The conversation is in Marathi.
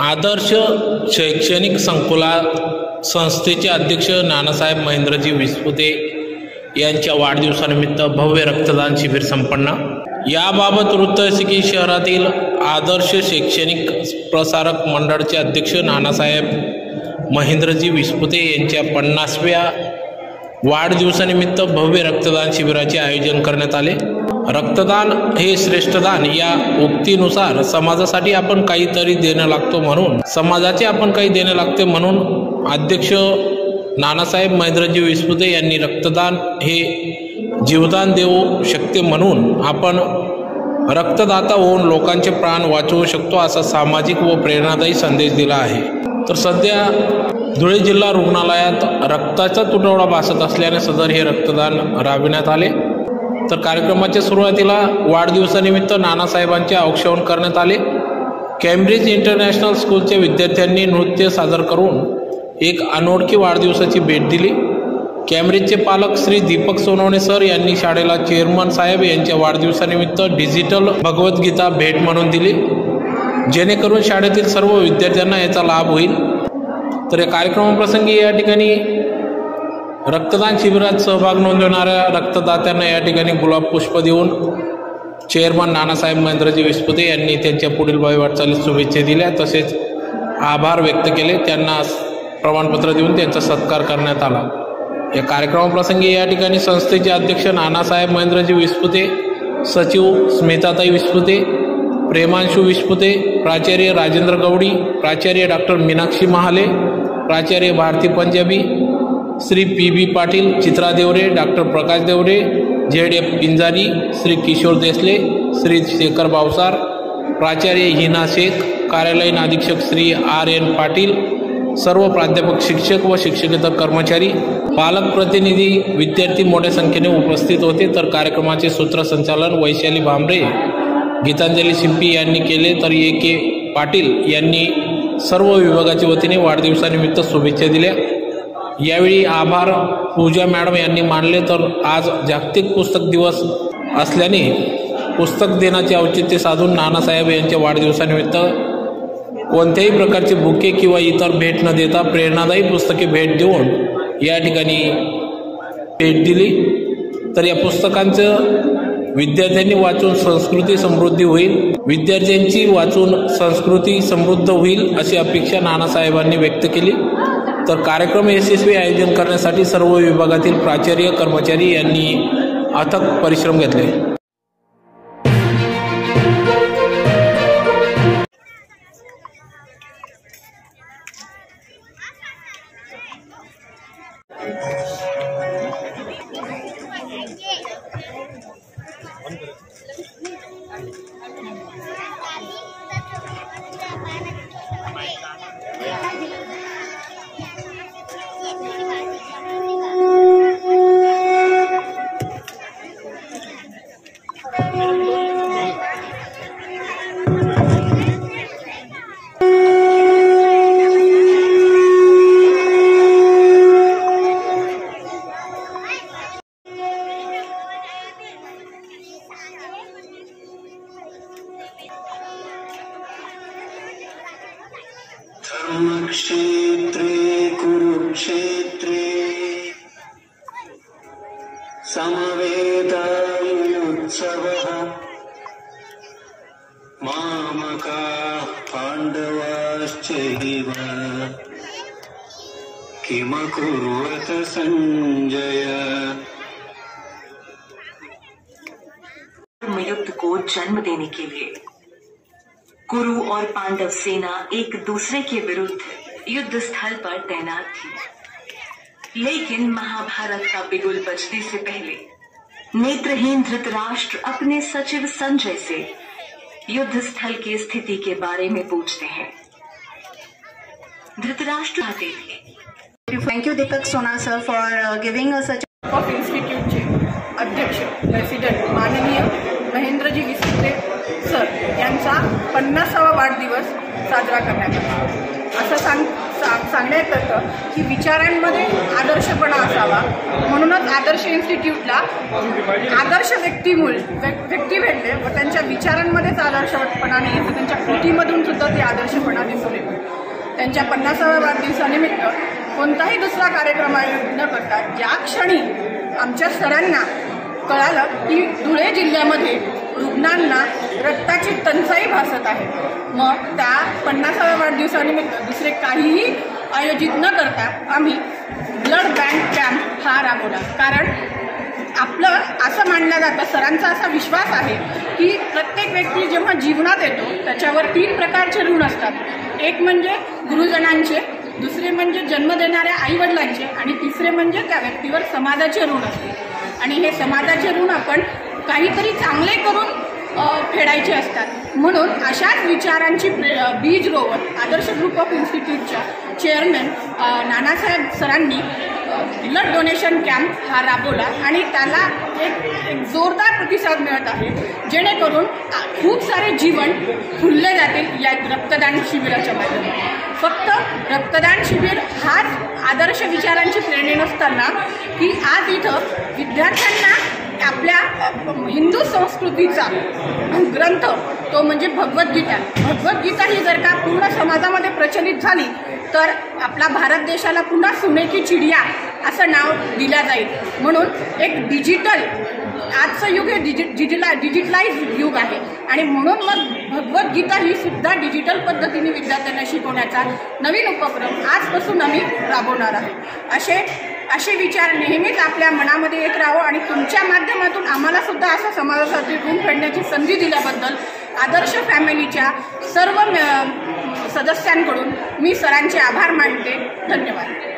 आदर्श शैक्षणिक संकुला संस्थेचे अध्यक्ष नानासाहेब महेंद्रजी विस्पुते यांच्या वाढदिवसानिमित्त भव्य रक्तदान शिबिर संपन्न. याबाबत वृत्त असे की शहरातील आदर्श शैक्षणिक प्रसारक मंडळाचे अध्यक्ष नानासाहेब महेंद्रजी विस्पुते यांच्या पन्नासव्या वाढदिवसानिमित्त भव्य रक्तदान शिबिराचे आयोजन करण्यात आले. रक्तदान हे श्रेष्ठदान या उक्तीनुसार समाजासाठी आपण काहीतरी देणं लागतो म्हणून समाजाचे आपण काही देणं लागते म्हणून अध्यक्ष नानासाहेब महेंद्रजी विस्पुते यांनी रक्तदान हे जीवदान देऊ शकते म्हणून आपण रक्तदाता होऊन लोकांचे प्राण वाचवू शकतो असा सामाजिक व प्रेरणादायी संदेश दिला आहे. तर सध्या धुळे जिल्हा रुग्णालयात रक्ताचा तुटवडा भासत असल्याने सदर हे रक्तदान राबविण्यात आले. तर कार्यक्रमाच्या सुरुवातीला वाढदिवसानिमित्त नानासाहेबांचे औक्षवण करण्यात आले. कॅम्ब्रिज इंटरनॅशनल स्कूलच्या विद्यार्थ्यांनी नृत्य सादर करून एक अनोळखी वाढदिवसाची भेट दिली. कॅम्ब्रिजचे पालक श्री दीपक सोनवणे सर यांनी शाळेला चेअरमन साहेब यांच्या वाढदिवसानिमित्त डिजिटल भगवद्गीता भेट म्हणून दिली. जेणेकरून शाळेतील सर्व विद्यार्थ्यांना याचा लाभ होईल. तर या कार्यक्रमाप्रसंगी या ठिकाणी रक्तदान शिबिरात सहभाग नोंदवणाऱ्या रक्तदात्यांना या ठिकाणी गुलाब पुष्प देऊन चेअरमन नानासाहेब महेंद्रजी विस्पुते यांनी त्यांच्या पुढील भावी वाटचालीस शुभेच्छा दिल्या. तसेच आभार व्यक्त केले. त्यांना प्रमाणपत्र देऊन त्यांचा सत्कार करण्यात आला. या कार्यक्रमाप्रसंगी या ठिकाणी संस्थेचे अध्यक्ष नानासाहेब महेंद्रजी विस्पुते सचिव स्मिताताई विस्पुते प्रेमांशू विस्पुते प्राचार्य राजेंद्र गवडी प्राचार्य डॉक्टर मीनाक्षी महाले प्राचार्य Bharati Panjabi Shri P B Patil Chitra Deore doctor Prakash Deore Z F Pinjari Shri Kishor Desale Shri Shekhar Bhavsar प्राचार्य हिना शेख कार्यालयीन अधीक्षक श्री आर एन पाटील सर्व प्राध्यापक शिक्षक व शिक्षकेतर कर्मचारी पालक प्रतिनिधी विद्यार्थी मोठ्या संख्येने उपस्थित होते. तर कार्यक्रमाचे सूत्रसंचालन वैशाली भांबरे गीतांजली शिंपी यांनी केले. तर ए के पाटील यांनी सर्व विभागाच्या वतीने वाढदिवसानिमित्त शुभेच्छा दिल्या. यावेळी आभार. पूजा मॅडम यांनी मानले तर आज जागतिक पुस्तक दिवस असल्याने पुस्तक देण्याचे औचित्य साधून नानासाहेब यांच्या वाढदिवसानिमित्त कोणत्याही प्रकारचे बुके किंवा इतर भेट न देता प्रेरणादायी पुस्तके भेट देऊन या ठिकाणी भेट दिली. तर या पुस्तकांचं विद्यार्थ्यांनी वाचून संस्कृती समृद्धी होईल. विद्यार्थ्यांची वाचून संस्कृती समृद्ध होईल अशी अपेक्षा नानासाहेबांनी व्यक्त केली. तर कार्यक्रम यशस्वी आयोजन करण्यासाठी सर्व विभागातील प्राचार्य कर्मचारी यांनी अथक परिश्रम घेतले. धर्मक्षेत्रे कुरुक्षेत्रे। समवेतायुत्सवः। मामकाः पाण्डवाश्चैव। किमकुर्वत सञ्जय? युद्ध को जन्म देने के लिए कुरु और पांडव सेना एक दूसरे के विरुद्ध युद्ध स्थल पर तैनात थी। लेकिन महाभारत का बिगुल बजने से पहले नेत्रहीन धृतराष्ट्र अपने सचिव संजय से युद्ध स्थल की स्थिति के बारे में पूछते हैं। धृतराष्ट्र आते थे। Sona sir, for uh, giving us of इन्स्टिट्यूटचे अध्यक्ष प्रेसिडेंट माननीय महेंद्रजी विसुते सर यांचा पन्नासावा वाढदिवस साजरा करण्यात आला. असं सांग सांग सांगण्यात येतं की विचारांमध्ये आदर्शपणा असावा. म्हणूनच आदर्श इन्स्टिट्यूटला आदर्श व्यक्तीमुळ व्यक- व्यक्ती भेटले व त्यांच्या विचारांमध्येच आदर्शपणा नाही येतो त्यांच्या कृतीमधून सुद्धा ते आदर्शपणा दिसून येतो. त्यांच्या पन्नासाव्या वाढदिवसानिमित्त कोणताही दुसरा कार्यक्रम आयोजित न करता ज्या क्षणी आमच्या सरांना कळालं की धुळे जिल्ह्यामध्ये रुग्णांना रक्ताची टंचाई भासत आहे. मग त्या पन्नासाव्या वाढदिवसानिमित्त दुसरे काहीही आयोजित न करता आम्ही ब्लड बँक कॅम्प हा राबवला. कारण आपलं असं मानलं जातं सरांचा असा विश्वास आहे की प्रत्येक व्यक्ती जेव्हा जीवनात येतो त्याच्यावर तीन प्रकारचे ऋण असतात. एक म्हणजे गुरुजनांचे दुसरे म्हणजे जन्म देणाऱ्या आईवडिलांचे आणि तिसरे म्हणजे त्या व्यक्तीवर समाजाचे ऋण असते. आणि हे समाजाचे ऋण आपण काहीतरी चांगले करून फेडायचे असतात. म्हणून अशाच विचारांची प्रे- बीज रोवत आदर्श ग्रुप ऑफ इन्स्टिट्यूटच्या चेअरमॅन नानासाहेब सरांनी ब्लड डोनेशन कॅम्प हा राबवला आणि त्याला एक एक जोरदार प्रतिसाद मिळत आहे. जेणेकरून खूप सारे जीवन खुलले जातील या रक्तदान शिबिराच्या माध्यमातून. फक्त रक्तदान शिबिर हाच आदर्श विचारांची प्रेरणी नसताना की आज इथं विद्यार्थ्यांना आपल्या हिंदू संस्कृतीचा ग्रंथ तो म्हणजे भगवद्गीता भगवद्गीता ही जर का पूर्ण समाजामध्ये प्रचलित झाली तर आपला भारत देशाला पुन्हा सुनेची चिडिया असं नाव दिलं जाईल. म्हणून एक डिजिटल आजचं युग हे डिजि डिजिला डिजिटलाइज युग आहे. आणि म्हणून मग भगवद्गीता ही सुद्धा डिजिटल पद्धतीने विद्यार्थ्यांना शिकवण्याचा नवीन उपक्रम आजपासून आम्ही राबवणार आहे असे असे विचार नेहमीच आपल्या मनामध्ये येत राहो आणि तुमच्या माध्यमातून आम्हाला सुद्धा असं समाजासाठी गुण फेडण्याची संधी दिल्याबद्दल आदर्श फॅमिलीच्या सर्व म- सदस्यांकडून मी सरांचे आभार मानते. धन्यवाद.